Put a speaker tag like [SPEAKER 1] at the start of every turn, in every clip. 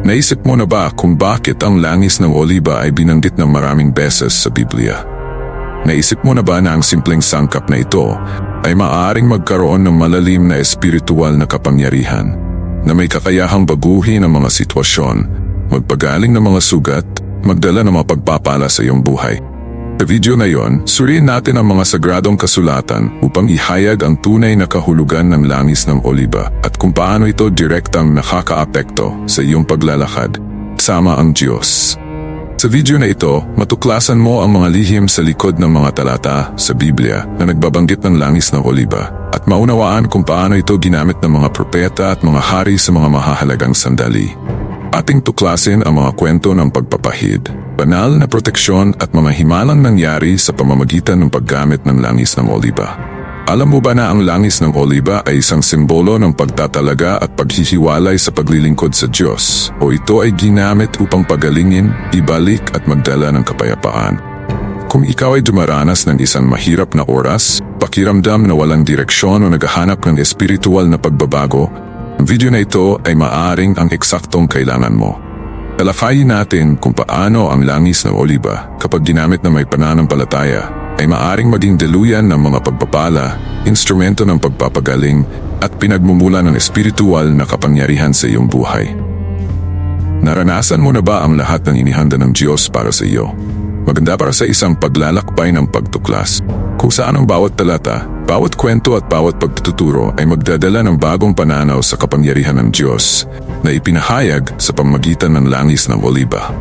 [SPEAKER 1] Naisip mo na ba kung bakit ang langis ng oliba ay binanggit ng maraming beses sa Biblia? Naisip mo na ba na ang simpleng sangkap na ito ay maaaring magkaroon ng malalim na espiritual na kapangyarihan na may kakayahang baguhin ang mga sitwasyon, magpagaling ng mga sugat, magdala ng mga pagpapala sa iyong buhay? Sa video na yon, suriin natin ang mga sagradong kasulatan upang ihayag ang tunay na kahulugan ng langis ng oliba at kung paano ito direktang nakakaapekto sa iyong paglalakad sama ang Diyos. Sa video na ito, matuklasan mo ang mga lihim sa likod ng mga talata sa Biblia na nagbabanggit ng langis ng oliba at maunawaan kung paano ito ginamit ng mga propeta at mga hari sa mga mahahalagang sandali. Ating tuklasin ang mga kwento ng pagpapahid, banal na proteksyon at mga himalang nangyari sa pamamagitan ng paggamit ng langis ng oliba. Alam mo ba na ang langis ng oliba ay isang simbolo ng pagtatalaga at paghihiwalay sa paglilingkod sa Diyos o ito ay ginamit upang pagalingin, ibalik at magdala ng kapayapaan? Kung ikaw ay dumaranas ng isang mahirap na oras, pakiramdam na walang direksyon o naghahanap ng espiritual na pagbabago, video na ito ay maaring ang eksaktong kailangan mo. Talakayin natin kung paano ang langis ng oliba kapag ginamit na may pananampalataya ay maaring maging deluyan ng mga pagpapala, instrumento ng pagpapagaling at pinagmumula ng espiritual na kapangyarihan sa iyong buhay. Naranasan mo na ba ang lahat ng inihanda ng Diyos para sa iyo? Maganda para sa isang paglalakbay ng pagtuklas kung saan ang bawat talata, bawat kwento at bawat pagtuturo ay magdadala ng bagong pananaw sa kapangyarihan ng Diyos na ipinahayag sa pamagitan ng langis ng oliba.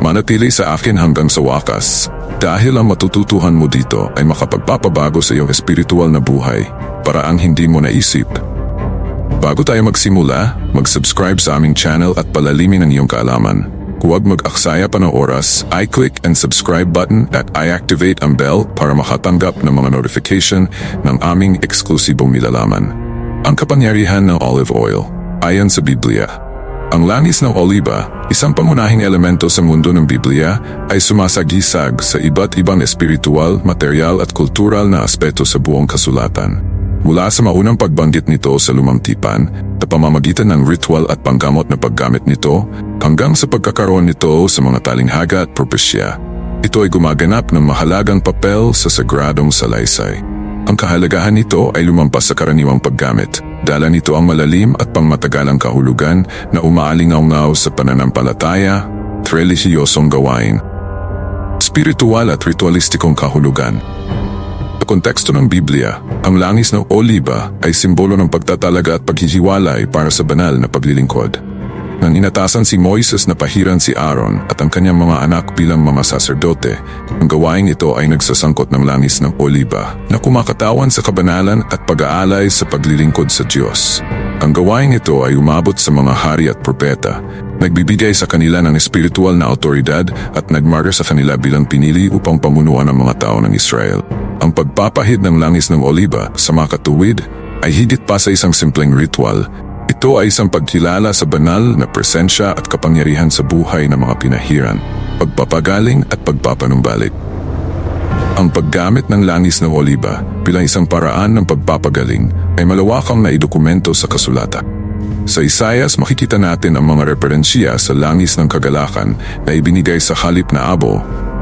[SPEAKER 1] Manatili sa akin hanggang sa wakas dahil ang matututuhan mo dito ay makapagpapabago sa iyong espiritual na buhay para ang hindi mo naisip. Bago tayo magsimula, mag-subscribe sa aming channel at palalimin ang iyong kaalaman. Huwag mag-aksaya pa ng oras, i-click and subscribe button at i-activate ang bell para makatanggap ng mga notification ng aming eksklusibong nilalaman. Ang kapangyarihan ng olive oil, ayon sa Biblia. Ang langis ng oliba, isang pangunahing elemento sa mundo ng Biblia, ay sumasagisag sa iba't ibang espiritual, material at kultural na aspeto sa buong kasulatan. Mula sa maunang pagbanggit nito sa lumang tipan na pamamagitan ng ritual at panggamot na paggamit nito hanggang sa pagkakaroon nito sa mga talinghaga at propesya. Ito ay gumaganap ng mahalagang papel sa sagradong salaysay. Ang kahalagahan nito ay lumampas sa karaniwang paggamit. Dala nito ang malalim at pangmatagalang kahulugan na umaalingaw sa pananampalataya, relihiyosong gawain, spiritual at ritualistikong kahulugan. Sa konteksto ng Biblia, ang langis ng oliba ay simbolo ng pagtatalaga at paghihiwalay para sa banal na paglilingkod. Nang inatasan si Moises na pahiran si Aaron at ang kanyang mga anak bilang mga saserdote, ang gawaing ito ay nagsasangkot ng langis ng oliba na kumakatawan sa kabanalan at pag-aalay sa paglilingkod sa Diyos. Ang gawaing ito ay umabot sa mga hari at propeta, nagbibigay sa kanila ng espiritual na autoridad at nagmarka sa kanila bilang pinili upang pamunuan ang mga tao ng Israel. Ang pagpapahid ng langis ng oliba sa mga katuwid ay higit pa sa isang simpleng ritual. Ito ay isang pagkilala sa banal na presensya at kapangyarihan sa buhay ng mga pinahiran, pagpapagaling at pagpapanumbalik. Ang paggamit ng langis ng oliba bilang isang paraan ng pagpapagaling ay malawakang naidokumento sa kasulatan. Sa Isayas makikita natin ang mga referensya sa langis ng kagalakan na ibinigay sa halip na abo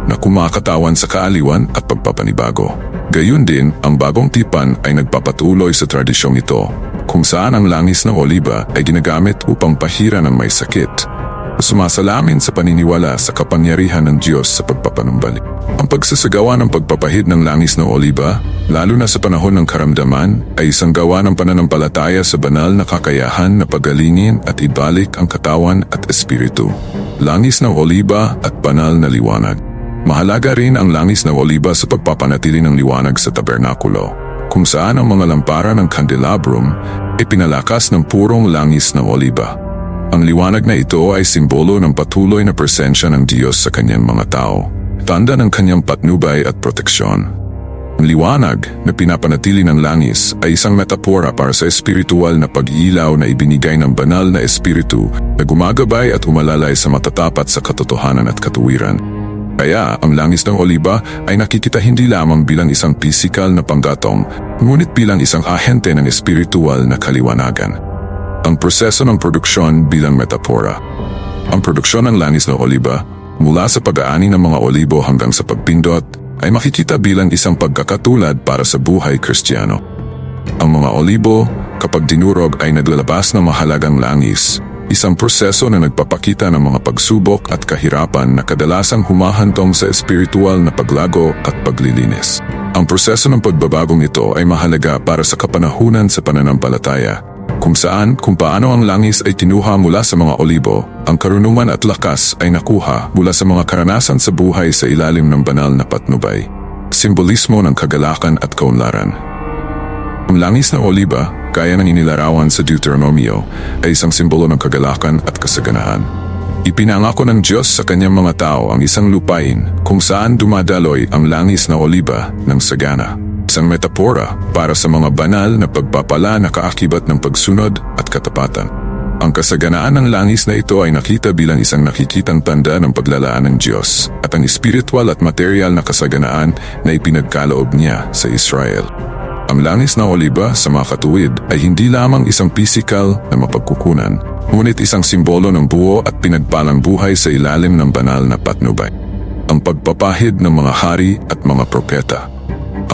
[SPEAKER 1] na kumakatawan sa kaaliwan at pagpapanibago. Gayun din, ang bagong tipan ay nagpapatuloy sa tradisyong ito, kung saan ang langis ng oliba ay ginagamit upang pahira ng may sakit, sumasalamin sa paniniwala sa kapangyarihan ng Diyos sa pagpapanumbalik. Ang pagsasagawa ng pagpapahid ng langis ng oliba, lalo na sa panahon ng karamdaman, ay isang gawa ng pananampalataya sa banal na kakayahan na pagalingin at ibalik ang katawan at espiritu. Langis ng oliba at banal na liwanag. Mahalaga rin ang langis ng oliba sa pagpapanatili ng liwanag sa tabernakulo, kung saan ang mga lampara ng candelabrum ay pinalakas ng purong langis ng oliba. Ang liwanag na ito ay simbolo ng patuloy na presensya ng Diyos sa kanyang mga tao, tanda ng kanyang patnubay at proteksyon. Ang liwanag na pinapanatili ng langis ay isang metapora para sa espiritual na pag-iilaw na ibinigay ng banal na espiritu na gumagabay at umalalay sa matatapat sa katotohanan at katuwiran. Kaya ang langis ng oliba ay nakikita hindi lamang bilang isang pisikal na panggatong, ngunit bilang isang ahente ng espiritual na kaliwanagan. Ang proseso ng produksyon bilang metapora. Ang produksyon ng langis na oliba, mula sa pag-aani ng mga olibo hanggang sa pagpindot, ay makikita bilang isang pagkakatulad para sa buhay kristyano. Ang mga olibo, kapag dinurog ay naglalabas ng mahalagang langis, isang proseso na nagpapakita ng mga pagsubok at kahirapan na kadalasang humahantong sa espiritual na paglago at paglilinis. Ang proseso ng pagbabagong ito ay mahalaga para sa kapanahunan sa pananampalataya, kung saan kung paano ang langis ay tinuha mula sa mga olibo, ang karunungan at lakas ay nakuha mula sa mga karanasan sa buhay sa ilalim ng banal na patnubay. Simbolismo ng kagalakan at kaunlaran. Ang langis na oliba, gaya ng inilarawan sa Deuteronomio, ay isang simbolo ng kagalakan at kasaganahan. Ipinangako ng Diyos sa kanyang mga tao ang isang lupain kung saan dumadaloy ang langis na oliba ng sagana. Isang metapora para sa mga banal na pagpapala na kaakibat ng pagsunod at katapatan. Ang kasaganaan ng langis na ito ay nakita bilang isang nakikitang tanda ng paglalaan ng Diyos at ang spiritual at material na kasaganaan na ipinagkaloob niya sa Israel. Ang langis na oliba sa mga katuwid ay hindi lamang isang pisikal na mapagkukunan, ngunit isang simbolo ng buo at pinagpalang buhay sa ilalim ng banal na patnubay. Ang pagpapahid ng mga hari at mga propeta.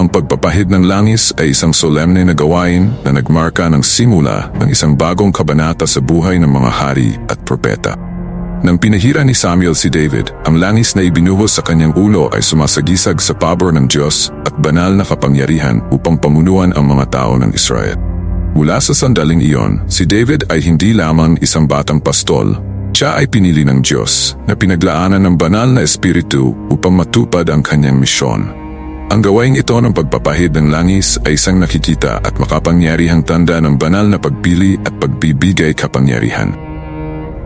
[SPEAKER 1] Ang pagpapahid ng langis ay isang solemne na gawain na nagmarka ng simula ng isang bagong kabanata sa buhay ng mga hari at propeta. Nang pinahira ni Samuel si David, ang langis na ibinuhos sa kanyang ulo ay sumasagisag sa pabor ng Diyos at banal na kapangyarihan upang pamunuan ang mga tao ng Israel. Mula sa sandaling iyon, si David ay hindi lamang isang batang pastol, siya ay pinili ng Diyos na pinaglaanan ng banal na espiritu upang matupad ang kanyang misyon. Ang gawaing ito ng pagpapahid ng langis ay isang nakikita at makapangyarihang tanda ng banal na pagpili at pagbibigay kapangyarihan.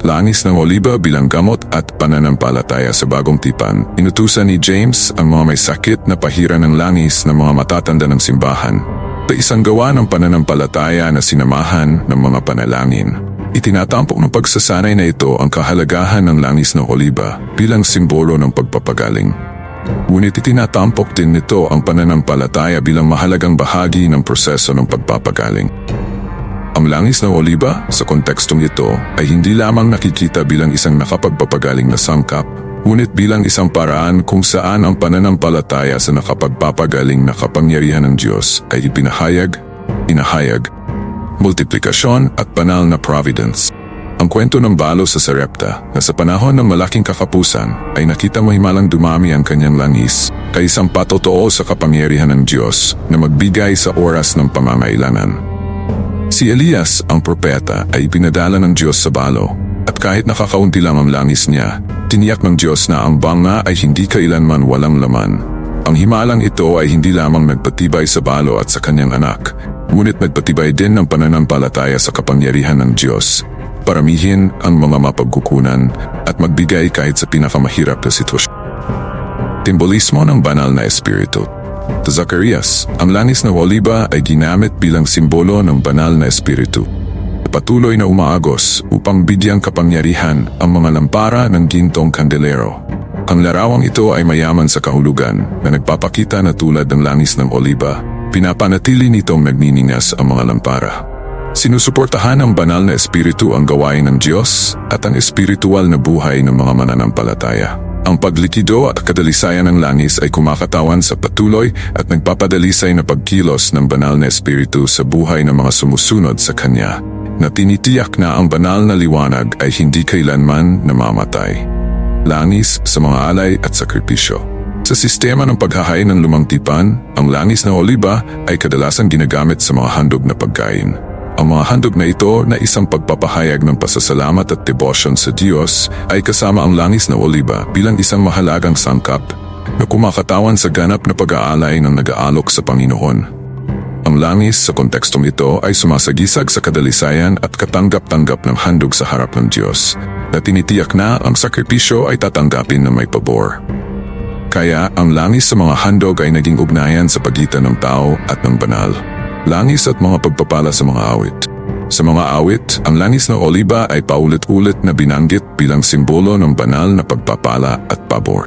[SPEAKER 1] Langis ng oliba bilang gamot at pananampalataya sa bagong tipan, inutusan ni James ang mga may sakit na pahira ng langis ng mga matatanda ng simbahan sa isang gawa ng pananampalataya na sinamahan ng mga panalangin. Itinatampok ng pagsasanay na ito ang kahalagahan ng langis ng oliba bilang simbolo ng pagpapagaling. Ngunit itinatampok din nito ang pananampalataya bilang mahalagang bahagi ng proseso ng pagpapagaling. Ang langis ng oliba sa kontekstong ito ay hindi lamang nakikita bilang isang nakapagpapagaling na sangkap, ngunit bilang isang paraan kung saan ang pananampalataya sa nakapagpapagaling na kapangyarihan ng Diyos ay ipinahayag, inahayag, multiplikasyon at banal na providence. Ang kwento ng balo sa Sarepta na sa panahon ng malaking kakapusan ay nakita mo himalang dumami ang kanyang langis kay isang patotoo sa kapangyarihan ng Diyos na magbigay sa oras ng pamangailangan. Si Elias, ang propeta, ay pinadala ng Diyos sa balo at kahit nakakaunti lang ang langis niya, tiniyak ng Diyos na ang banga ay hindi kailanman walang laman. Ang himalang ito ay hindi lamang nagpatibay sa balo at sa kanyang anak, ngunit nagpatibay din ng pananampalataya sa kapangyarihan ng Diyos. Paramihin ang mga mapagkukunan at magbigay kahit sa pinakamahirap na sitwasyon. Timbolismo ng banal na espiritu. Zacarias, ang langis na oliba ay ginamit bilang simbolo ng banal na espiritu. Patuloy na umaagos upang bigyang kapangyarihan ang mga lampara ng gintong kandelero. Ang larawang ito ay mayaman sa kahulugan na nagpapakita na tulad ng langis ng oliba, pinapanatili nitong nagniningas ang mga lampara. Sinusuportahan ng banal na espiritu ang gawain ng Diyos at ang espiritual na buhay ng mga mananampalataya. Ang paglikido at kadalisayan ng langis ay kumakatawan sa patuloy at nagpapadalisay na pagkilos ng banal na espiritu sa buhay ng mga sumusunod sa Kanya, na tinitiyak na ang banal na liwanag ay hindi kailanman namamatay. Langis sa mga alay at sakripisyo. Sa sistema ng paghahain ng lumang tipan, ang langis na oliba ay kadalasan ginagamit sa mga handog na pagkain. Ang mga handog na ito na isang pagpapahayag ng pasasalamat at devotion sa Diyos ay kasama ang langis na oliba bilang isang mahalagang sangkap na kumakatawan sa ganap na pag-aalay ng nag-aalok sa Panginoon. Ang langis sa kontekstong ito ay sumasagisag sa kadalisayan at katanggap-tanggap ng handog sa harap ng Diyos na tinitiyak na ang sakripisyo ay tatanggapin na may pabor. Kaya ang langis sa mga handog ay naging ugnayan sa pagitan ng tao at ng banal. Langis at mga pagpapala sa mga awit. Sa mga awit, ang langis na oliba ay paulit-ulit na binanggit bilang simbolo ng banal na pagpapala at pabor.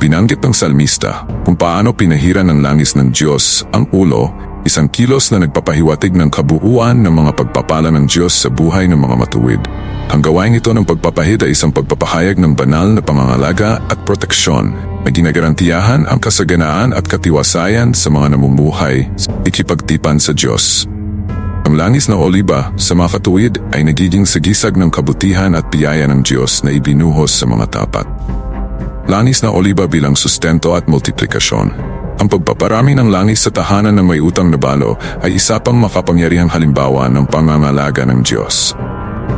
[SPEAKER 1] Binanggit ng salmista kung paano pinahira ng langis ng Diyos ang ulo Isang kilos na nagpapahiwatig ng kabuuan ng mga pagpapala ng Diyos sa buhay ng mga matuwid. Ang gawain ito ng pagpapahid ay isang pagpapahayag ng banal na pangangalaga at proteksyon na ginagarantiyahan ang kasaganaan at katiwasayan sa mga namumuhay sa ikipagtipan sa Diyos. Ang langis na oliba sa mga katuwid ay nagiging sagisag ng kabutihan at biyaya ng Diyos na ibinuhos sa mga tapat. Langis na oliba bilang sustento at multiplikasyon. Ang pagpaparami ng langis sa tahanan ng may utang na balo ay isa pang makapangyarihang halimbawa ng pangangalaga ng Diyos.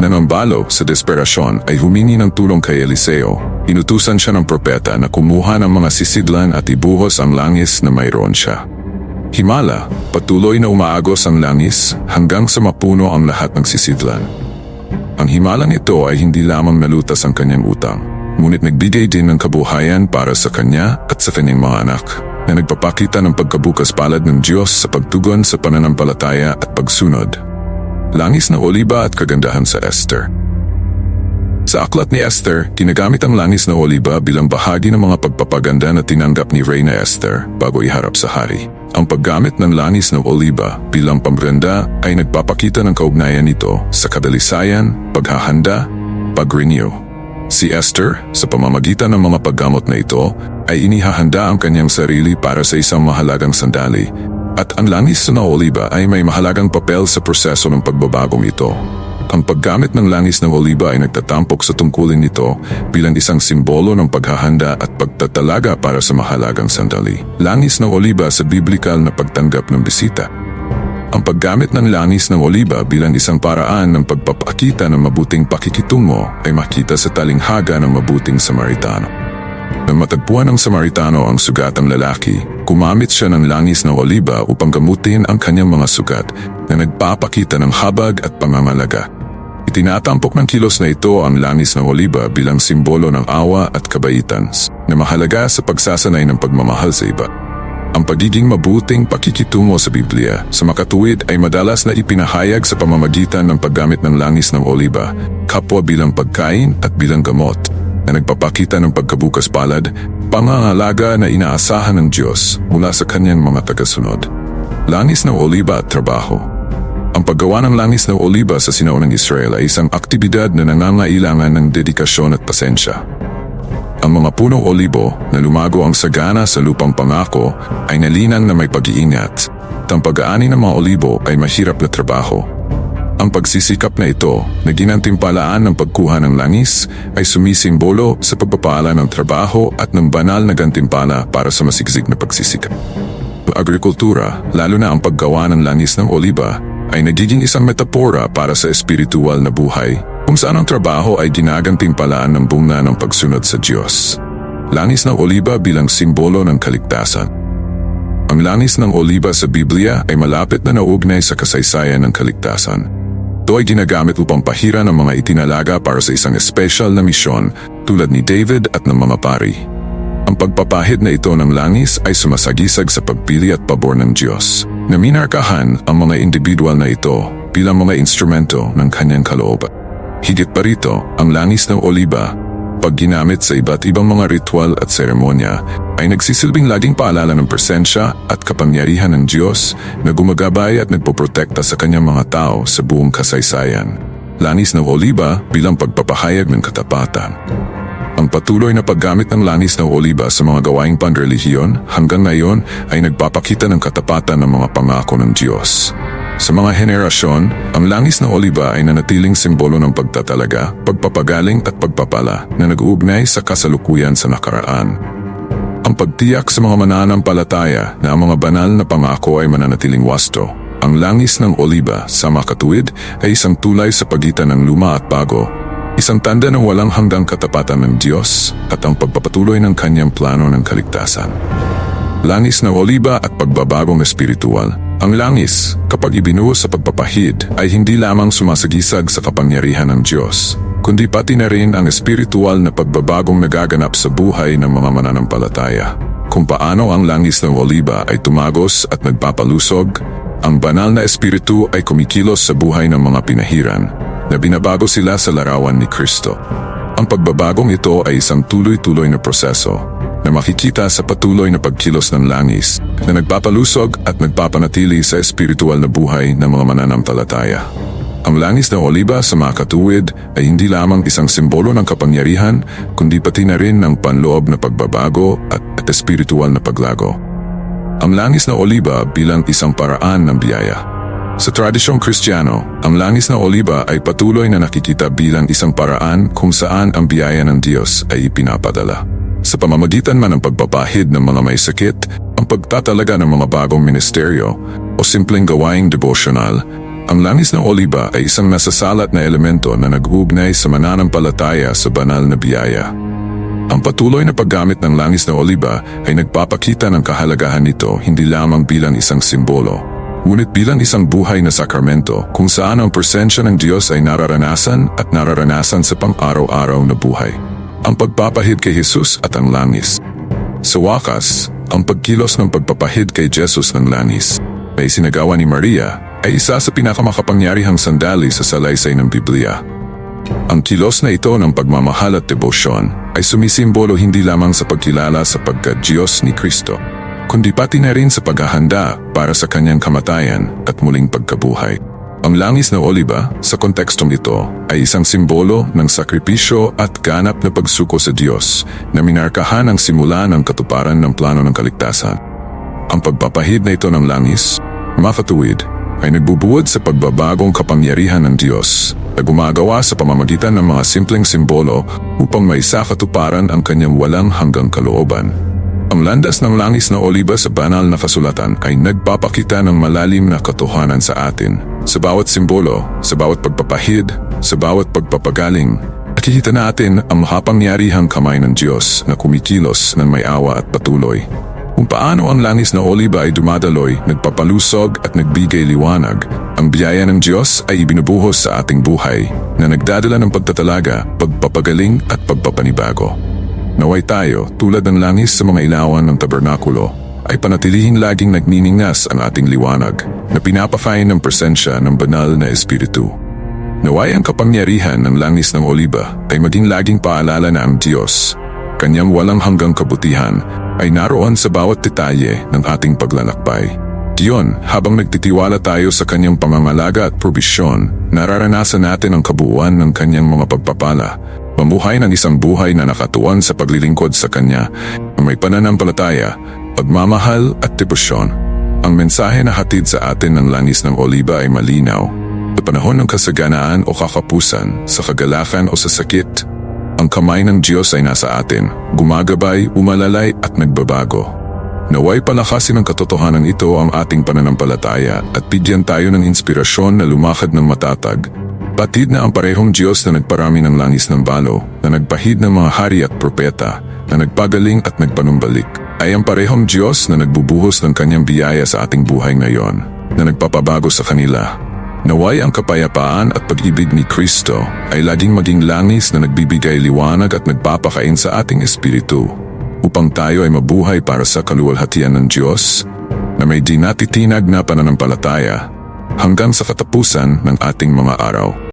[SPEAKER 1] Nang ang balo sa desperasyon ay humingi ng tulong kay Eliseo, inutusan siya ng propeta na kumuha ng mga sisidlan at ibuhos ang langis na mayroon siya. Himala, patuloy na umaagos ang langis hanggang sa mapuno ang lahat ng sisidlan. Ang himalang ito ay hindi lamang nalutas ang kanyang utang, ngunit nagbigay din ng kabuhayan para sa kanya at sa kanyang mga anak, na nagpapakita ng pagkabukas palad ng Diyos sa pagtugon sa pananampalataya at pagsunod. Langis na oliba at kagandahan sa Esther. Sa aklat ni Esther, ginagamit ang langis na oliba bilang bahagi ng mga pagpapaganda na tinanggap ni Reyna Esther bago iharap sa hari. Ang paggamit ng langis na oliba bilang pamrenda ay nagpapakita ng kaugnayan nito sa kadalisayan, paghahanda, pag-renew. Si Esther, sa pamamagitan ng mga paggamot na ito, ay inihahanda ang kanyang sarili para sa isang mahalagang sandali at ang langis na oliba ay may mahalagang papel sa proseso ng pagbabagong ito. Ang paggamit ng langis ng oliba ay nagtatampok sa tungkulin nito bilang isang simbolo ng paghahanda at pagtatalaga para sa mahalagang sandali. Langis ng oliba sa biblikal na pagtanggap ng bisita. Ang paggamit ng langis ng oliba bilang isang paraan ng pagpapakita ng mabuting pakikitungo ay makita sa talinghaga ng mabuting Samaritano. Nang matagpuan ng Samaritano ang sugatang lalaki, kumamit siya ng langis na oliba upang gamutin ang kanyang mga sugat na nagpapakita ng habag at pangangalaga. Itinatampok ng kilos na ito ang langis ng oliba bilang simbolo ng awa at kabaitan na mahalaga sa pagsasanay ng pagmamahal sa iba. Ang pagiging mabuting pakikitungo sa Biblia sa makatuwid ay madalas na ipinahayag sa pamamagitan ng paggamit ng langis ng oliba, kapwa bilang pagkain at bilang gamot na nagpapakita ng pagkabukas palad, pangangalaga na inaasahan ng Diyos mula sa kanyang mga tagasunod. Langis ng oliba at trabaho Ang paggawa ng langis ng oliba sa sinaunang Israel ay isang aktibidad na nangangailangan ng dedikasyon at pasensya. Ang mga punong olibo na lumago ang sagana sa lupang pangako ay nalinang na may pag-iingat. At ang pag-aani ng mga olibo ay mahirap na trabaho. Ang pagsisikap na ito na ginantimpalaan ng pagkuha ng langis ay sumisimbolo sa pagpapala ng trabaho at ng banal na gantimpala para sa masigsig na pagsisikap. Sa agrikultura, lalo na ang paggawa ng langis ng oliba, ay nagiging isang metapora para sa espiritual na buhay kung saan ang trabaho ay ginagantimpalaan ng bunga ng pagsunod sa Diyos. Langis ng oliba bilang simbolo ng kaligtasan. Ang langis ng oliba sa Biblia ay malapit na naugnay sa kasaysayan ng kaligtasan. Ito ay ginagamit upang pahira ng mga itinalaga para sa isang espesyal na misyon tulad ni David at ng mga pari. Ang pagpapahid na ito ng langis ay sumasagisag sa pagpili at pabor ng Diyos. Naminarkahan ang mga individual na ito bilang mga instrumento ng kanyang kalooban. Higit pa rito, ang langis ng oliba, pag ginamit sa iba't ibang mga ritual at seremonya, ay nagsisilbing laging paalala ng presensya at kapangyarihan ng Diyos na gumagabay at nagpoprotekta sa kanyang mga tao sa buong kasaysayan. Langis ng oliba bilang pagpapahayag ng katapatan. Ang patuloy na paggamit ng langis ng oliba sa mga gawaing panrelihiyon hanggang ngayon ay nagpapakita ng katapatan ng mga pangako ng Diyos. Sa mga henerasyon, ang langis ng oliba ay nanatiling simbolo ng pagtatalaga, pagpapagaling at pagpapala na nag-uugnay sa kasalukuyan sa nakaraan. Ang pagtiyak sa mga mananampalataya na ang mga banal na pangako ay mananatiling wasto. Ang langis ng oliba sa makatuwid ay isang tulay sa pagitan ng luma at bago, isang tanda ng walang hanggang katapatan ng Diyos at ang pagpapatuloy ng kanyang plano ng kaligtasan. Langis ng oliba at pagbabagong espiritual. Ang langis, kapag ibinuhos sa pagpapahid, ay hindi lamang sumasagisag sa kapangyarihan ng Diyos, kundi pati na rin ang espiritual na pagbabagong nagaganap sa buhay ng mga mananampalataya. Kung paano ang langis ng oliba ay tumagos at nagpapalusog, ang banal na espiritu ay kumikilos sa buhay ng mga pinahiran na binabago sila sa larawan ni Kristo. Ang pagbabagong ito ay isang tuloy-tuloy na proseso na makikita sa patuloy na pagkilos ng langis na nagpapalusog at nagpapanatili sa espiritual na buhay ng mga mananampalataya. Ang langis ng oliba sa mga katuwid ay hindi lamang isang simbolo ng kapangyarihan, kundi pati na rin ng panloob na pagbabago at, at espiritual na paglago. Ang langis ng oliba bilang isang paraan ng biyaya. Sa tradisyong Kristiyano, ang langis ng oliba ay patuloy na nakikita bilang isang paraan kung saan ang biyaya ng Diyos ay ipinapadala. Sa pamamagitan man ng pagpapahid ng mga may sakit, ang pagtatalaga ng mga bagong ministeryo, o simpleng gawaing devotional, ang langis ng oliba ay isang nasasalat na elemento na nag-uugnay sa mananampalataya sa banal na biyaya. Ang patuloy na paggamit ng langis ng oliba ay nagpapakita ng kahalagahan nito hindi lamang bilang isang simbolo, ngunit bilang isang buhay na sakramento kung saan ang presensya ng Diyos ay nararanasan at nararanasan sa pang-araw-araw na buhay. Ang pagpapahid kay Jesus at ang langis. Sa wakas, ang pagkilos ng pagpapahid kay Jesus ng langis na isinagawa ni Maria ay isa sa pinakamakapangyarihang sandali sa salaysay ng Biblia. Ang kilos na ito ng pagmamahal at debosyon ay sumisimbolo hindi lamang sa pagkilala sa pagka-Diyos ni Kristo, kundi pati na rin sa paghahanda para sa kanyang kamatayan at muling pagkabuhay. Ang langis na oliba, sa kontekstong ito, ay isang simbolo ng sakripisyo at ganap na pagsuko sa Diyos na minarkahan ang simula ng katuparan ng plano ng kaligtasan. Ang pagpapahid na ito ng langis, makatuwid, ay nagbubuod sa pagbabagong kapangyarihan ng Diyos na gumagawa sa pamamagitan ng mga simpleng simbolo upang maisa katuparan ang kanyang walang hanggang kalooban. Ang landas ng langis na oliba sa banal na kasulatan ay nagpapakita ng malalim na katotohanan sa atin. Sa bawat simbolo, sa bawat pagpapahid, sa bawat pagpapagaling, nakikita natin ang makapangyarihang kamay ng Diyos na kumikilos ng may awa at patuloy. Kung paano ang langis na oliba ay dumadaloy, nagpapalusog at nagbigay liwanag, ang biyaya ng Diyos ay ibinubuhos sa ating buhay na nagdadala ng pagtatalaga, pagpapagaling at pagpapanibago. Naway tayo, tulad ng langis sa mga ilawan ng tabernakulo, ay panatilihin laging nagniningas ang ating liwanag na pinapakain ng presensya ng banal na espiritu. Naway ang kapangyarihan ng langis ng oliba ay maging laging paalala na ang Diyos, kanyang walang hanggang kabutihan, ay naroon sa bawat detalye ng ating paglalakbay. Diyon, habang nagtitiwala tayo sa kanyang pamamalaga at probisyon, nararanasan natin ang kabuuan ng kanyang mga pagpapala, mamuhay ng isang buhay na nakatuon sa paglilingkod sa kanya, may pananampalataya, pagmamahal at debosyon. Ang mensahe na hatid sa atin ng langis ng oliba ay malinaw. Sa panahon ng kasaganaan o kakapusan, sa kagalakan o sa sakit, ang kamay ng Diyos ay nasa atin, gumagabay, umalalay at nagbabago. Naway palakasin ng katotohanan ito ang ating pananampalataya at bigyan tayo ng inspirasyon na lumakad ng matatag. Batid na ang parehong Diyos na nagparami ng langis ng balo, na nagpahid ng mga hari at propeta, na nagpagaling at nagpanumbalik, ay ang parehong Diyos na nagbubuhos ng kanyang biyaya sa ating buhay ngayon, na nagpapabago sa kanila. Naway ang kapayapaan at pag-ibig ni Kristo ay laging maging langis na nagbibigay liwanag at nagpapakain sa ating espiritu upang tayo ay mabuhay para sa kaluwalhatian ng Diyos na may di natitinag na pananampalataya hanggang sa katapusan ng ating mga araw.